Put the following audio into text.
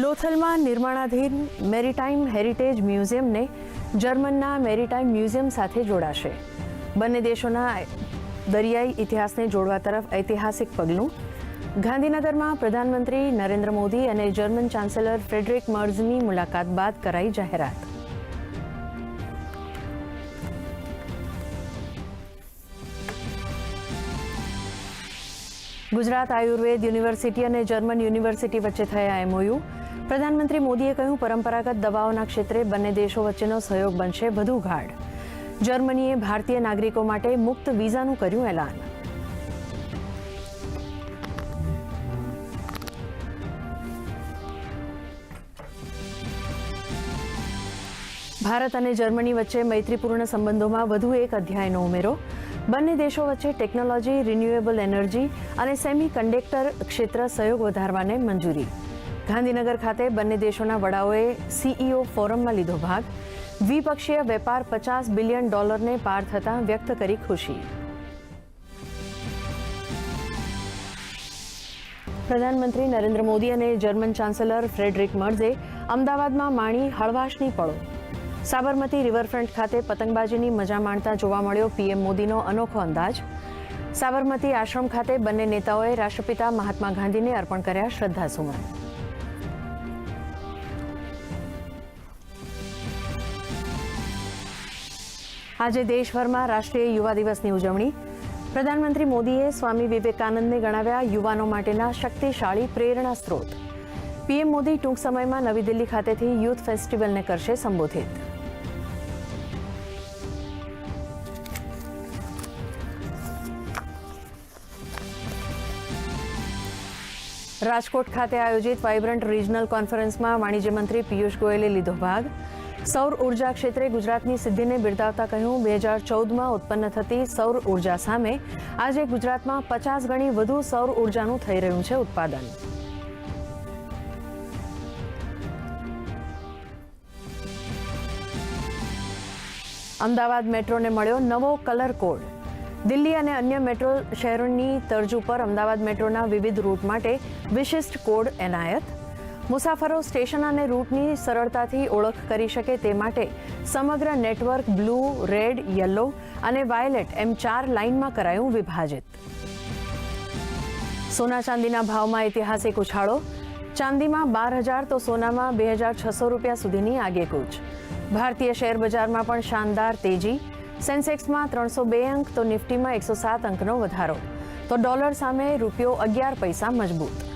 લોથલમાં નિર્માણાધીન maritime heritage મ્યુઝિયમને જર્મનના મેરીટાઈમ મ્યુઝિયમ સાથે જોડાશે. બંને દેશોના દરિયાઈ ઇતિહાસને જોડવા તરફ ઐતિહાસિક પગલું. ગાંધીનગરમાં પ્રધાનમંત્રી નરેન્દ્ર મોદી અને જર્મન ચાન્સેલર ફ્રેડરિક મર્ઝની મુલાકાત બાદ કરાઈ જાહેરાત. ગુજરાત આયુર્વેદ યુનિવર્સિટી અને જર્મન યુનિવર્સિટી વચ્ચે થયા એમઓયુ. પ્રધાનમંત્રી મોદીએ કહ્યું, પરંપરાગત દવાઓના ક્ષેત્રે બંને દેશો વચ્ચેનો સહયોગ બનશે વધુ ગાઢ. જર્મનીએ ભારતીય નાગરિકો માટે મુક્ત વિઝાનું કર્યું એલાન. ભારત અને જર્મની વચ્ચે મૈત્રીપૂર્ણ સંબંધોમાં વધુ એક અધ્યાયનો ઉમેરો. બંને દેશો વચ્ચે ટેકનોલોજી રિન્યુએબલ એનર્જી અને સેમી કન્ડક્ટર ક્ષેત્ર સહયોગ વધારવાને મંજૂરી. ગાંધીનગર ખાતે બંને દેશોના વડાઓએ સીઈઓ ફોરમમાં લીધો ભાગ. દ્વિપક્ષીય વેપાર પચાસ બિલિયન ડોલરને પાર થતાં વ્યક્ત કરી ખુશી. પ્રધાનમંત્રી નરેન્દ્ર મોદી અને જર્મન ચાન્સેલર ફ્રેડરિક મર્ઝે અમદાવાદમાં માણી હળવાશની પળો. સાબરમતી રિવરફ્રન્ટ ખાતે પતંગબાજીની મજા માણતા જોવા મળ્યો પીએમ મોદીનો અનોખો અંદાજ. સાબરમતી આશ્રમ ખાતે બંને નેતાઓએ રાષ્ટ્રપિતા મહાત્મા ગાંધીને અર્પણ કર્યા શ્રદ્ધાસુમન. આજે દેશભરમાં રાષ્ટ્રીય યુવા દિવસની ઉજવણી. પ્રધાનમંત્રી મોદીએ સ્વામી વિવેકાનંદને ગણાવ્યા યુવાનો માટેના શક્તિશાળી પ્રેરણા સ્ત્રોત. પીએમ મોદી ટૂંક સમયમાં નવી દિલ્હી ખાતેથી યુથ ફેસ્ટિવલને કરશે સંબોધિત. રાજકોટ ખાતે આયોજિત વાઇબ્રન્ટ રિજનલ કોન્ફરન્સમાં વાણિજ્ય મંત્રી પિયુષ ગોયલે લીધો ભાગ. સૌર ઊર્જા ક્ષેત્રે ગુજરાતની સિદ્ધિને બિરદાવતા કહ્યું, બે હજાર ચૌદમાં ઉત્પન્ન થતી સૌર ઊર્જા સામે આજે ગુજરાતમાં પચાસ ગણી વધુ સૌર ઉર્જાનું થઈ રહ્યું છે ઉત્પાદન. અમદાવાદ મેટ્રોને મળ્યો નવો કલર કોડ. દિલ્હી અને અન્ય મેટ્રો શહેરોની તર્જ ઉપર અમદાવાદ મેટ્રોના વિવિધ રૂટ માટે વિશિષ્ટ કોડ એનાયત. મુસાફરો સ્ટેશન અને રૂટની સરળતાથી ઓળખ કરી શકે તે માટે સમગ્ર નેટવર્ક બ્લુ, રેડ, યલો અને વાયોલેટ એમ ચાર લાઇનમાં કરાયું વિભાજિત. સોના ચાંદીના ભાવમાં ઐતિહાસિક ઉછાળો. ચાંદીમાં બાર હજાર તો સોનામાં બે હજાર છસો રૂપિયા સુધીની આગેકૂચ. ભારતીય શેર બજારમાં પણ શાનદાર તેજી. સેન્સેક્સમાં ત્રણસો બે અંક, તો નિફ્ટીમાં એકસો સાત અંકનો વધારો. તો ડોલર સામે રૂપિયો અગિયાર પૈસા મજબૂત.